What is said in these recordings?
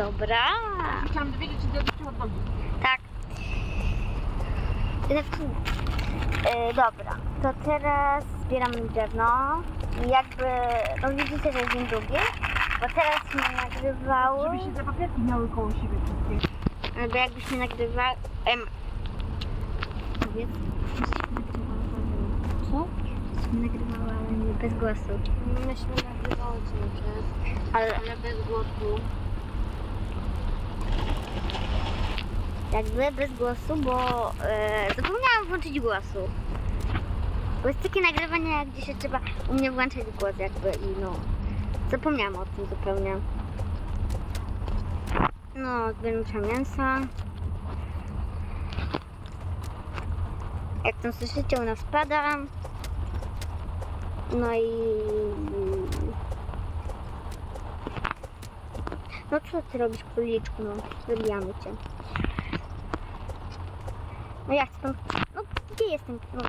Dobra. Chciałam dowiedzieć się, do czego odnogi. Tak. E, dobra, to teraz zbieram drewno. I jakby, no widzicie, że jest dzień drugi, bo teraz mnie nagrywało, Żeby się te papierki miały koło siebie wszystkie. albo jakbyśmy nagrywały, em, powiedz, co? Byśmy nagrywały, ale nie bez głosu. Myśmy nagrywały czas, Ale ale bez głosu. Jakby bez głosu, bo e, zapomniałam włączyć głosu. Bo jest takie nagrywanie, gdzie się trzeba u mnie włączyć głos jakby i no, zapomniałam o tym zupełnie. No, zbieram mięsa. Jak tam słyszycie, u nas pada. No i... No co ty robisz, króliczku? No, zabijamy cię. No jak stąd? No gdzie jestem? No,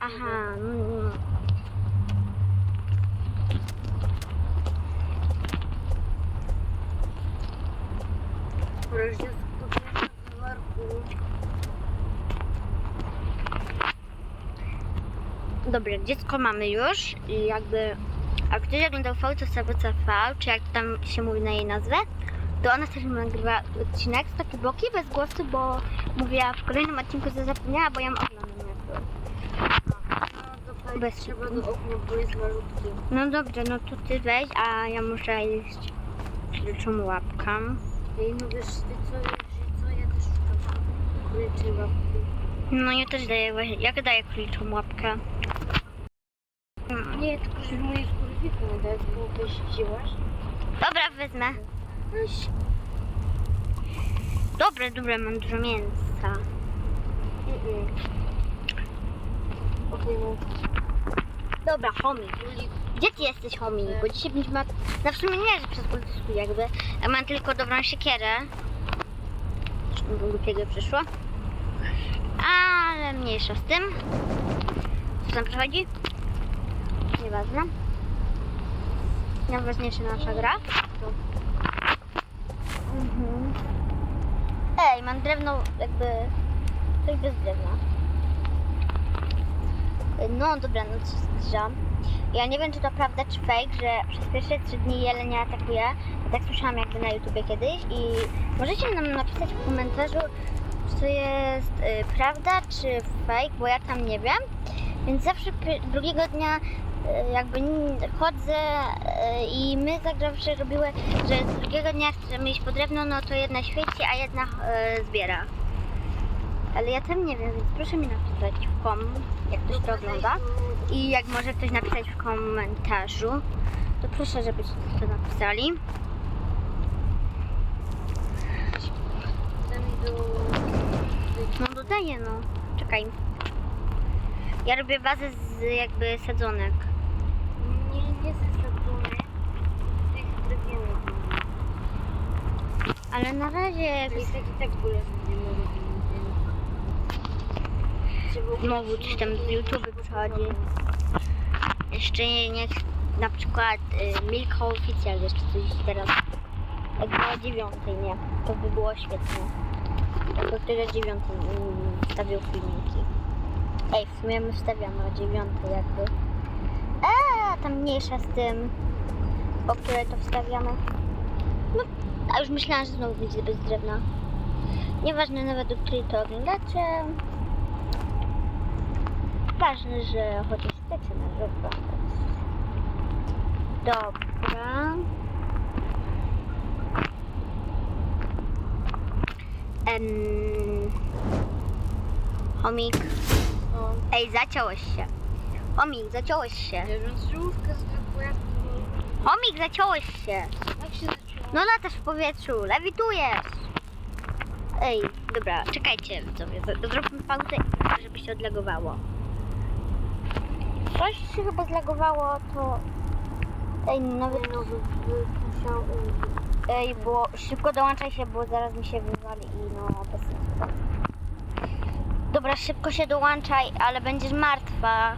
aha, no. Dobra, dziecko mamy już i jakby... A ktoś oglądał VCVCV, czy jak tam się mówi na jej nazwę, ona też nagrywa odcinek z takie bloki bez głosu, bo mówiła w kolejnym odcinku, że zapomniała, bo ja ją oglądam jakby. Bez trzeba do okna, bo jest malutki. No dobrze, no to ty weź, a ja muszę iść śliczą łapkę. Ej, no wiesz, ty co, co, ja też szukam kuryczy łapki. No ja też daję właśnie, jak daję króliczą łapkę? Nie, tylko że moje kurywiku nie dać, bo byś wzięłaś. Dobra, wezmę. Weź. Dobre, dobre, mam dużo mięsa. Dobra, chomik. Gdzie ty jesteś, chomik? Bo dzisiaj będziemy... No w sumie nie, że przez kultystów jakby. Ja mam tylko dobrą siekierę. Zresztą głupiego przyszło. Ale mniejsza z tym. Co tam przechodzi? Nieważne. Najważniejsza nasza gra. Mhm. Ej, mam drewno jakby... Coś bez drewna. No dobra, no co. Ja nie wiem, czy to prawda, czy fake, że przez pierwsze trzy dni jeleń nie atakuje. Tak słyszałam jakby na YouTubie kiedyś i możecie nam napisać w komentarzu, czy to jest y, prawda, czy fake, bo ja tam nie wiem. Więc zawsze drugiego dnia jakby n- chodzę y, i my tak zawsze robiły, że z drugiego dnia chcemy iść po drewno, no to jedna świeci, a jedna y, zbiera. Ale ja tam nie wiem, więc proszę mi napisać w kom, jak ktoś to ogląda. I jak może ktoś napisać w komentarzu, to proszę, żebyście to napisali. No dodaję, no. Czekaj. Ja robię bazę z jakby sadzonek. Nie, nie zasadzony. Tych drewnianych. Ale na razie To i tak i tak w ogóle nie mogę Znowu coś tam z YouTube przychodzi. jeszcze nie, nie na przykład y, Milka Oficjal jeszcze coś teraz. Jak było dziewiątej, nie? To by było świetne. Jak o tyle dziewiątej mm, wstawił filmiki. Ej, w sumie my wstawiamy o dziewiątej jakby. Tam mniejsza z tym, o której to wstawiamy. No, a już myślałam, że znowu będzie bez drewna. Nieważne nawet, do której to oglądacie. Ważne, że chociaż chcecie nas oglądać. Dobra. Em, Chomik. No, Ej, zaciąłeś się. Chomik, zaciąłeś się. Wiążówka zwykła. Chomik, zaciąłeś się. Jak się? No latasz w powietrzu, lewitujesz. Ej, dobra, czekajcie widzowie, z- zróbmy pauzę, żeby się odlegowało. Coś się chyba zlagowało, to... Ej, nawet... No, by, by musiał... Ej, bo szybko dołączaj się, bo zaraz mi się wywali i no bez sensu. Dobra, szybko się dołączaj, ale będziesz martwa.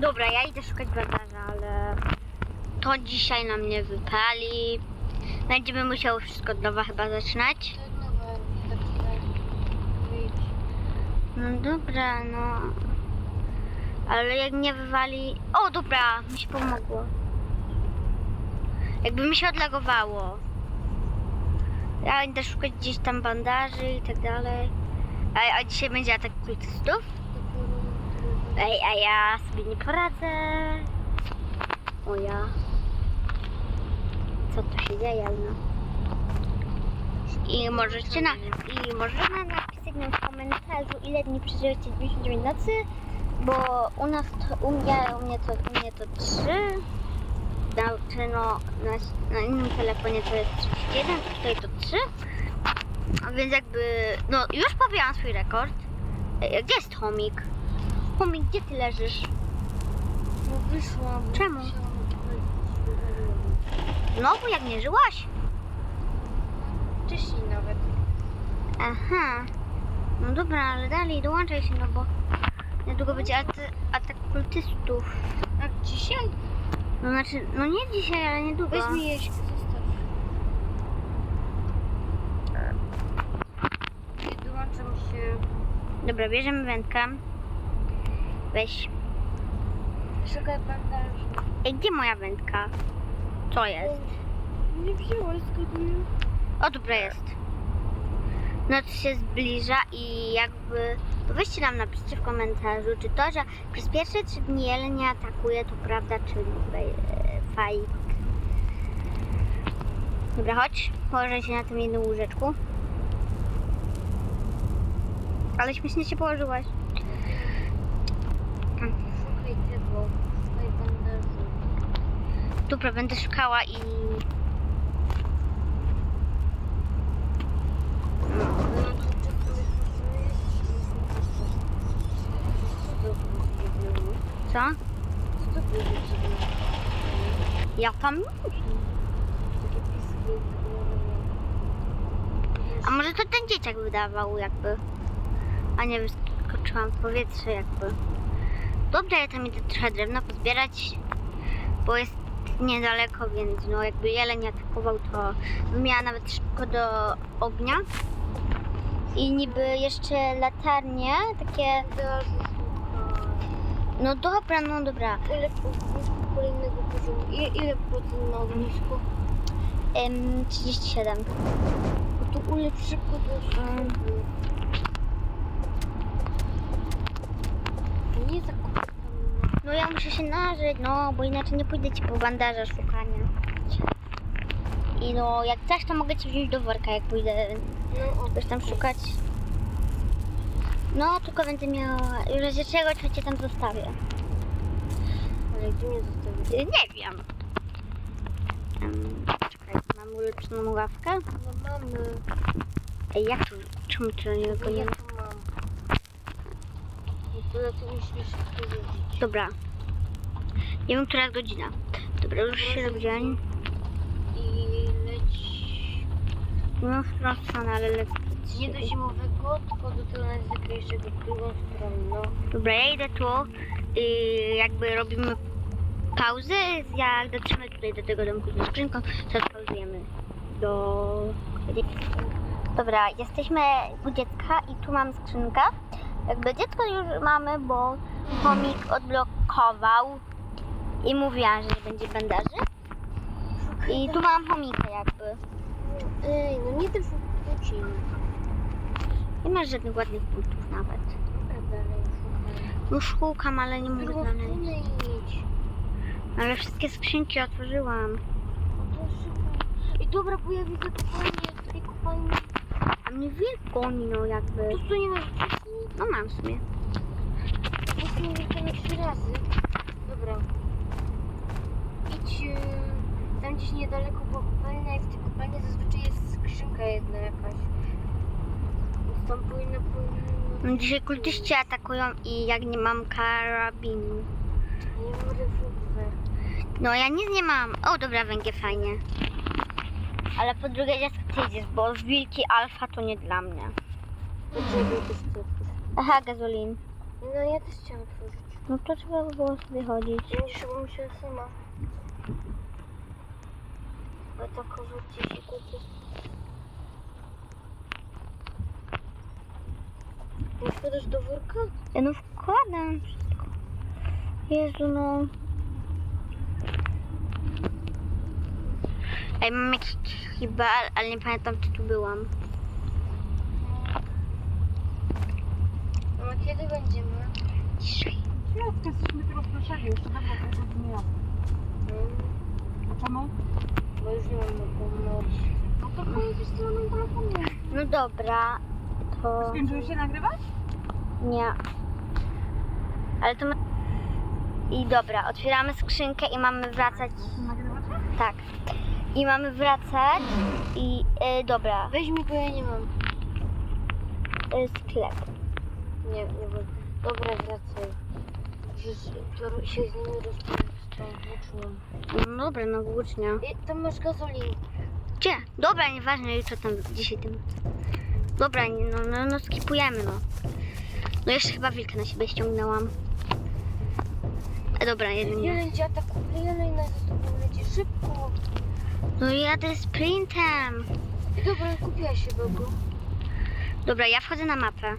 Dobra, ja idę szukać bandaża, ale to dzisiaj nam nie wypali. Będziemy musiały wszystko od nowa chyba zaczynać. No dobra, no. Ale jak nie wywali... O, dobra, mi się pomogło. Jakby mi się odlagowało. Ja będę szukać gdzieś tam bandaży i tak dalej. A, a dzisiaj będzie atak kultystów? Ej, a ja sobie nie poradzę. O ja. Co tu się dzieje, no? I możecie na, i można napisać nam w komentarzu, ile dni przeżyjecie 99 nocy, bo u nas to, u mnie, u mnie to, u mnie to 3. Znaczy no, na, na innym telefonie to jest 31, to tutaj to 3. A więc jakby, no już pobijałam swój rekord. Ej, Gdzie jest chomik? Chomik, gdzie ty leżysz? No wyszłam. Czemu? No, bo jak nie żyłaś? Wcześniej nawet. Aha. No dobra, ale dalej dołączaj się, no bo niedługo będzie atak, atak kultystów. A dzisiaj? No znaczy, no nie dzisiaj, ale niedługo. Weź mi jeść, zostaw. Nie dołączam się. Dobra, bierzemy wędkę. Weź. Szukaj bandażu. Ej, gdzie moja wędka? Co jest? Nie wzięłaś zgaduję. O, dobra, jest. Noc się zbliża i jakby... To weźcie nam napiszcie w komentarzu, czy to, że przez pierwsze trzy dni jeleń nie atakuje, to prawda, czy e, fake. Dobra, chodź. Położę się na tym jednym łóżeczku. Ale śmiesznie się położyłaś. Szukaj tego. Szukaj bandażu. Dobra, będę szukała i... Co? Ja tam. A może to ten dzieciak wydawał jakby. A nie wyskoczyłam w powietrze jakby. Dobra, ja tam idę trochę drewna pozbierać, bo jest niedaleko, więc no jakby jeleń atakował, to bym miała nawet szybko do ognia. I niby jeszcze latarnie, takie, no dobra, no dobra, Ile kolejnego poziomu? Ile, procent na ognisku? Em, 37. No to ulecz szybko do szkoły. Nie zakupam. No ja muszę się nażyć, no bo inaczej nie pójdę ci po bandaża szukania. I no, jak chcesz, to mogę ci wziąć do worka, jak pójdę No Chcesz tam szukać? No, tylko będę miała. W razie czego to cię tam zostawię. Ale gdzie mnie zostawić? Y, Nie wiem. Um, czekaj, mam ulepszoną ławkę. No mamy. Ej, jak to? Czemu to nie No ja tu. No musimy. Dobra. Nie wiem, która godzina. Dobra, już się robi dzień. I leć którą stronę, ale nie do zimowego, tylko do tego najzwyklejszego, w drugą stronę. No. Dobra, ja idę tu. I jakby robimy pauzy. Jak dotrzemy tutaj do tego domku ze skrzynką, to pauzujemy do... Dobra, jesteśmy u dziecka i tu mam skrzynkę. Jakby dziecko już mamy, bo chomik odblokował i mówiłam, że nie będzie bandaży. I tu mam chomika jakby. Ej, no nie też ucin. Nie masz żadnych ładnych punktów nawet. Już szukam, ale nie mogę znaleźć. Ale wszystkie skrzynki otworzyłam. No to. I dobra, bo ja widzę kopalnię, tutaj kopalnię. A mnie goni, no jakby. Tu tu nie wcześniej? No mam w sumie. Musimy tam trzy razy. Dobra. Idź y, tam gdzieś niedaleko była kopalnia i w tej kopalni zazwyczaj jest skrzynka jedna jakaś. Więc tam. No, dzisiaj kultyści atakują i jak nie mam karabinu. Nie mam rewolwer. No ja nic nie mam. O dobra, węgiel fajnie. Ale po drugie dziecko ty idziesz, bo wilki alfa to nie dla mnie. Poczekaj. Aha, gazolin. No ja też chciałam otworzyć. No to trzeba by było sobie chodzić. Nie szybą się sama. A tak gdzieś się kupi. Nie wkładasz do worka? Ja no wkładam wszystko. Jezu no. Ej, mam jakiś kibel, ale nie pamiętam czy tu byłam. No a kiedy będziemy? Chwileczkę, jesteśmy tylko w Proszeniu, jeszcze dobra pół godziny jazdy. No, A czemu? bo już nie mam pomóc. No to pojedziesz z moim telefonem. No dobra, to Skończyłeś się nagrywać? nie. Ale to my... I dobra, otwieramy skrzynkę i mamy wracać. Nagrywacie? Tak. I mamy wracać i y, dobra, Weź mi, bo ja nie mam. y, sklep. Nie, nie będę. Dobra, wracaj. Już to się z nimi rozpoczęłam. No dobra, no włócznia. I tam masz gazolinę. Gdzie? Dobra, nieważne, jutro tam, dzisiaj tym. Dobra, nie, no, no, no skipujemy, no. No jeszcze chyba wilka na siebie ściągnęłam. E, dobra, jeden nie. Jeleń cię atakuje, jeleń na za tobą leci szybko. No jadę sprintem. I dobra, kupiła się go. Dobra, ja wchodzę na mapę.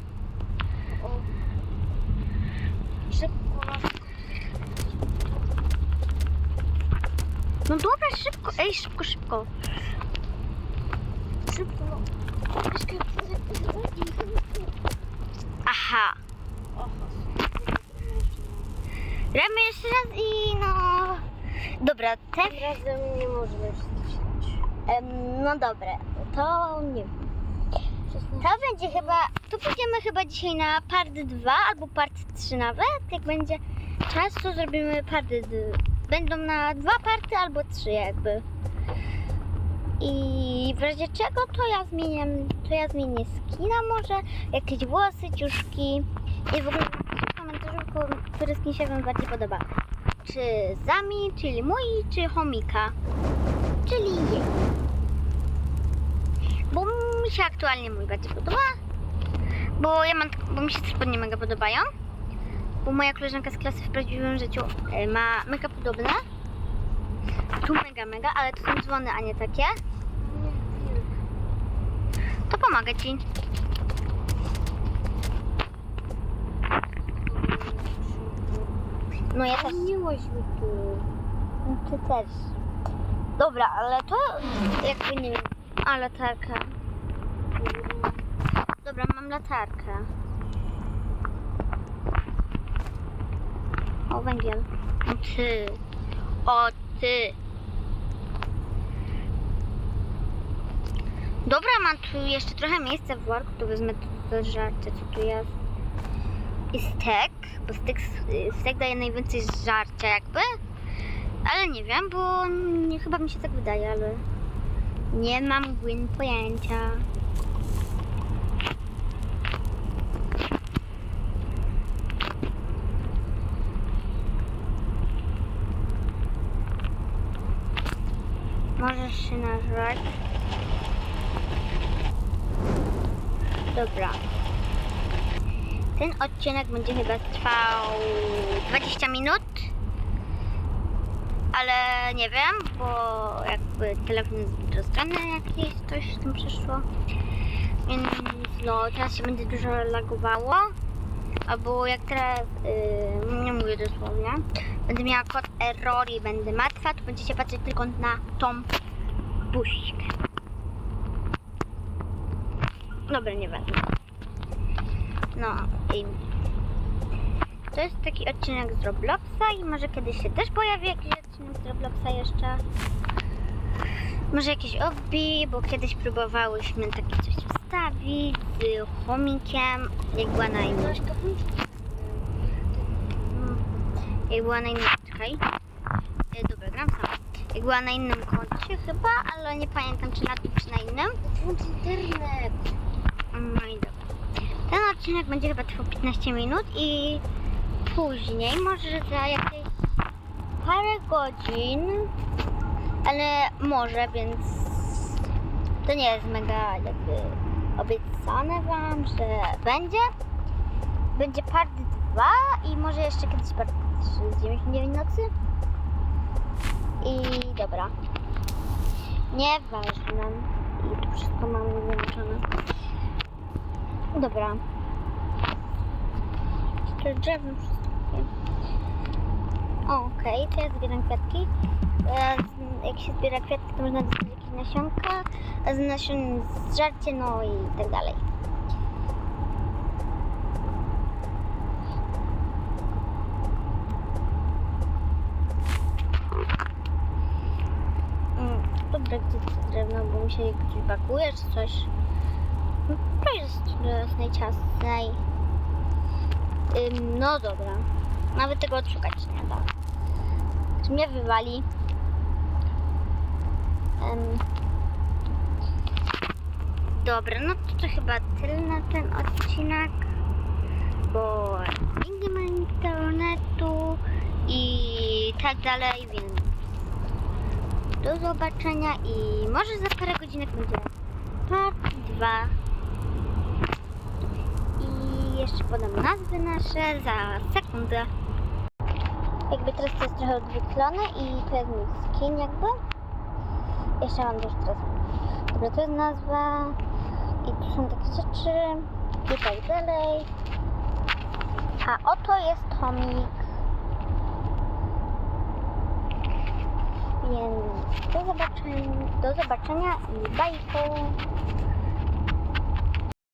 O. Szybko No dobra, szybko, ej, szybko, szybko. szybko. Aha. Gramy jeszcze raz i no... Dobra, ten... Tym razem nie możemy. Em, no dobra, to nie wiem. To będzie chyba, tu pójdziemy chyba dzisiaj na part 2 albo part 3 nawet. Jak będzie czas, to zrobimy part 2. Będą na dwa party albo trzy jakby. I w razie czego to ja zmienię, to ja zmienię skina może, jakieś włosy, ciuszki. I w ogóle napiszcie w komentarzu, ko- który skin się wam bardziej podoba. Czy Zami, czyli mój, czy Chomika. Czyli jej. Mi się aktualnie mój bardziej podoba. Bo ja mam, bo mi się te spodnie mega podobają. Bo moja koleżanka z klasy w prawdziwym życiu e, ma mega podobne. Tu mega, mega, ale to są dzwony, a nie takie. To pomaga ci. No ja też. Nie łaź mi tu. Ty też. Dobra, ale to jakby nie wiem. A latarka. Dobra, mam latarkę. O, węgiel. O ty. O ty. Dobra, mam tu jeszcze trochę miejsca w worku, to wezmę to żarcie, co tu jest. I stek, bo stek, stek daje najwięcej żarcia jakby. Ale nie wiem, bo nie, chyba mi się tak wydaje, ale nie mam głębi pojęcia. Możesz się nażreć. Dobra. Ten odcinek będzie chyba trwał 20 minut ale nie wiem, bo jakby telefon jest rozgrany jakieś coś tam przyszło. Więc no teraz się będzie dużo lagowało. Albo jak teraz, yy, nie mówię dosłownie, będę miała kod error i będę to będziecie patrzeć tylko na tą buźkę. Dobra, nie będę. No i to jest taki odcinek z Robloxa i może kiedyś się też pojawi jakiś odcinek z Robloxa jeszcze. Może jakieś obbi, bo kiedyś próbowałyśmy takie coś wstawić z chomikiem, jak była na kapliczkę. Jak była na innym. Czekaj. E, dobra, gram sama. Jak była na innym koncie chyba, ale nie pamiętam czy na tym czy na innym. Włącz internet. No i dobra. Ten odcinek będzie chyba trwał 15 minut i później, może za jakieś parę godzin, ale może, więc to nie jest mega jakby obiecane wam, że będzie. Będzie part dwa i może jeszcze kiedyś part 3 z 99 nocy. I dobra. Nieważne. I tu wszystko mam wyłączone. Dobra. Jeszcze drzewem wszystkie. Okej, to ja zbieram kwiatki. Jak się zbiera kwiatki, to można dostać jakieś nasionka, z nasion zżarcie, no i tak dalej. Mm, Dobra, gdzie to gdzieś bakuje czy coś. No, To jest do jasnej ciasnej. Ym, no dobra. Nawet tego odszukać nie da. Czy mnie wywali? Ym. Dobra, no to, to chyba tyle na ten odcinek. Bo nie ma internetu i tak dalej, więc do zobaczenia i może za parę godzinek będzie part 2. I jeszcze podam nazwy nasze za sekundę. Jakby teraz to jest trochę odwyklone i to jest mój skin jakby. Jeszcze mam też teraz. Dobra, to jest nazwa i tu są takie rzeczy i tak dalej. A oto jest chomik. Więc do zobaczenia, do zobaczenia i bajko.